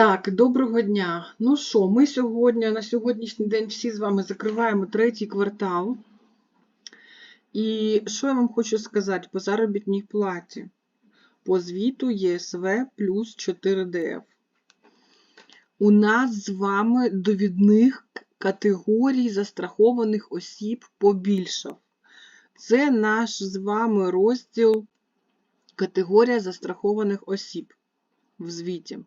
Так, доброго дня. Ну що, ми сьогодні, на сьогоднішній день всі з вами закриваємо третій квартал. І що я вам хочу сказати по заробітній платі? По звіту ЄСВ плюс 4ДФ. У нас з вами довідних категорій застрахованих осіб побільшав. Це наш з вами розділ категорія застрахованих осіб в звіті.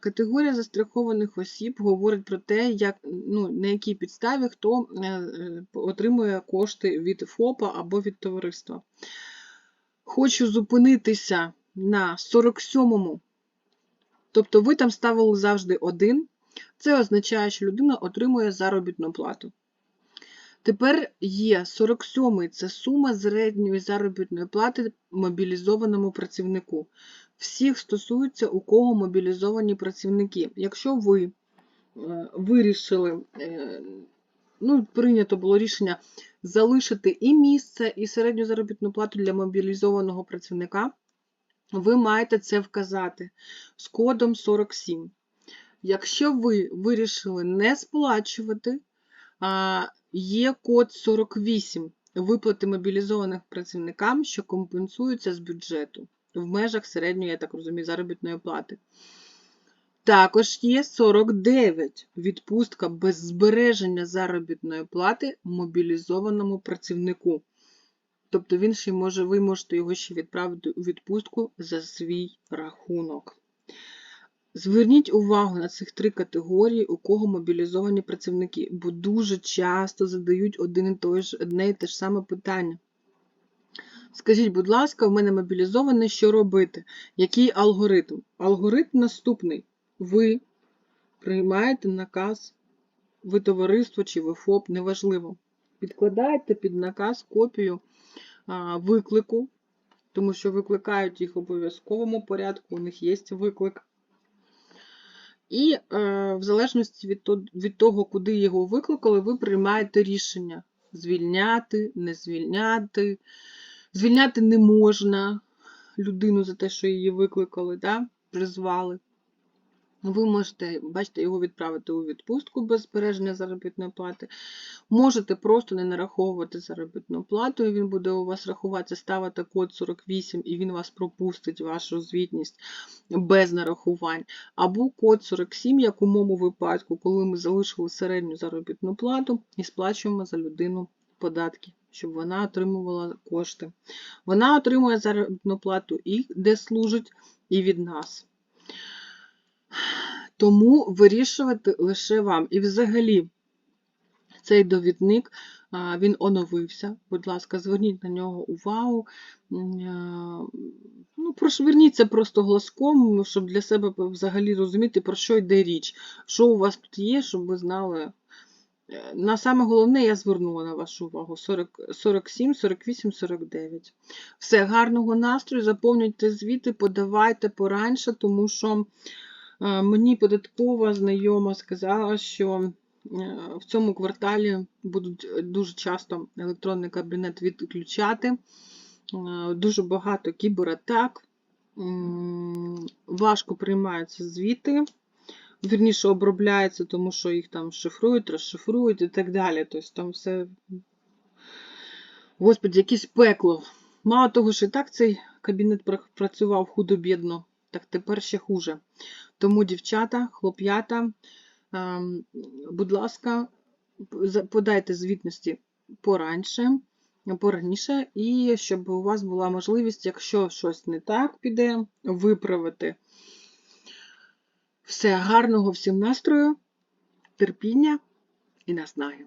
Категорія застрахованих осіб говорить про те, як, ну, на якій підставі хто е, е, отримує кошти від ФОПа або від товариства. Хочу зупинитися на 47-му. Тобто ви там ставили завжди один. Це означає, що людина отримує заробітну плату. Тепер є 47-й це сума середньої заробітної плати мобілізованому працівнику. Всіх стосується, у кого мобілізовані працівники. Якщо ви е, вирішили, е, ну, прийнято було рішення залишити і місце, і середню заробітну плату для мобілізованого працівника, ви маєте це вказати з кодом 47. Якщо ви вирішили не сплачувати, є код 48 виплати мобілізованих працівникам, що компенсуються з бюджету в межах середньої, я так розумію, заробітної плати. Також є 49 відпустка без збереження заробітної плати мобілізованому працівнику. Тобто він ще може, ви можете його ще відправити у відпустку за свій рахунок. Зверніть увагу на цих три категорії, у кого мобілізовані працівники, бо дуже часто задають один і той ж, одне і те ж саме питання. Скажіть, будь ласка, в мене мобілізований, що робити? Який алгоритм? Алгоритм наступний. Ви приймаєте наказ, ви товариство чи ви ФОП, неважливо. Підкладаєте під наказ копію виклику, тому що викликають їх в обов'язковому порядку, у них є виклик. І е, в залежності від від того, куди його викликали, ви приймаєте рішення: звільняти, не звільняти. Звільняти не можна людину за те, що її викликали, да? призвали. Ви можете, бачите, його відправити у відпустку без збереження заробітної плати. Можете просто не нараховувати заробітну плату, і він буде у вас рахуватися, ставити код 48, і він вас пропустить, вашу звітність без нарахувань. Або код 47, як у моєму випадку, коли ми залишили середню заробітну плату і сплачуємо за людину податки, щоб вона отримувала кошти. Вона отримує заробітну плату і де служить, і від нас. Тому вирішувати лише вам. І взагалі, цей довідник, він оновився. Будь ласка, зверніть на нього увагу. Ну, Прошверніться просто глазком, щоб для себе взагалі розуміти, про що йде річ. Що у вас тут є, щоб ви знали. Е, на саме головне я звернула на вашу увагу 40, 47, 48, 49. Все, гарного настрою, заповнюйте звіти, подавайте пораньше, тому що мені податкова знайома сказала, що е, в цьому кварталі будуть дуже часто електронний кабінет відключати. Дуже багато кібератак, важко приймаються звіти вірніше, обробляється, тому що їх там шифрують, розшифрують і так далі. Тобто там все. Господи, якесь пекло. Мало того, що і так цей кабінет працював худо-бідно, так тепер ще хуже. Тому, дівчата, хлоп'ята, ем, будь ласка, подайте звітності пораньше, пораніше, і щоб у вас була можливість, якщо щось не так піде, виправити. Все гарного всім настрою, терпіння і наснаги.